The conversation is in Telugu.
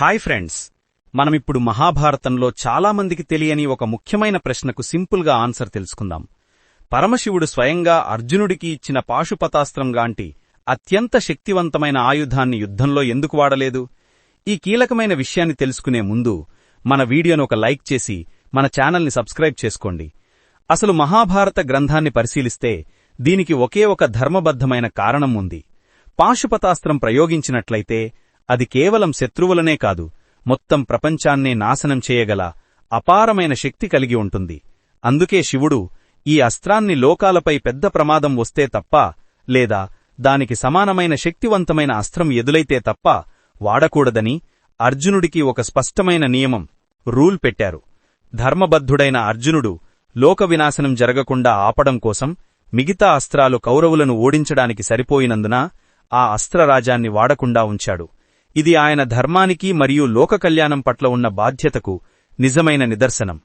Hi friends. మనమిప్పుడు మహాభారతంలో చాలామందికి తెలియని ఒక ముఖ్యమైన ప్రశ్నకు సింపుల్గా ఆన్సర్ తెలుసుకుందాం. పరమశివుడు స్వయంగా అర్జునుడికి ఇచ్చిన పాశుపతాస్త్రంగాంటి అత్యంత శక్తివంతమైన ఆయుధాన్ని యుద్ధంలో ఎందుకు వాడలేదు? ఈ కీలకమైన విషయాన్ని తెలుసుకునే ముందు మన వీడియోను ఒక లైక్ చేసి మన ఛానల్ని సబ్స్క్రైబ్ చేసుకోండి. అసలు మహాభారత గ్రంథాన్ని పరిశీలిస్తే దీనికి ఒకే ఒక ధర్మబద్ధమైన కారణం ఉంది. పాశుపతాస్త్రం ప్రయోగించినట్లయితే అది కేవలం శత్రువులనే కాదు మొత్తం ప్రపంచాన్నే నాశనం చేయగల అపారమైన శక్తి కలిగి ఉంటుంది. అందుకే శివుడు ఈ అస్త్రాన్ని లోకాలపై పెద్ద ప్రమాదం వస్తే తప్ప లేదా దానికి సమానమైన శక్తివంతమైన అస్త్రం ఎదులైతే తప్ప వాడకూడదని అర్జునుడికి ఒక స్పష్టమైన నియమం రూల్ పెట్టారు. ధర్మబద్ధుడైన అర్జునుడు లోక వినాశనం జరగకుండా ఆపడం కోసం మిగతా అస్త్రాలు కౌరవులను ఓడించడానికి సరిపోయినందున ఆ అస్త్రరాజాన్ని వాడకుండా ఉంచాడు. ఇది ఆయన ధర్మానికి మరియు లోక కళ్యాణం పట్ల ఉన్న బాధ్యతకు నిజమైన నిదర్శనం.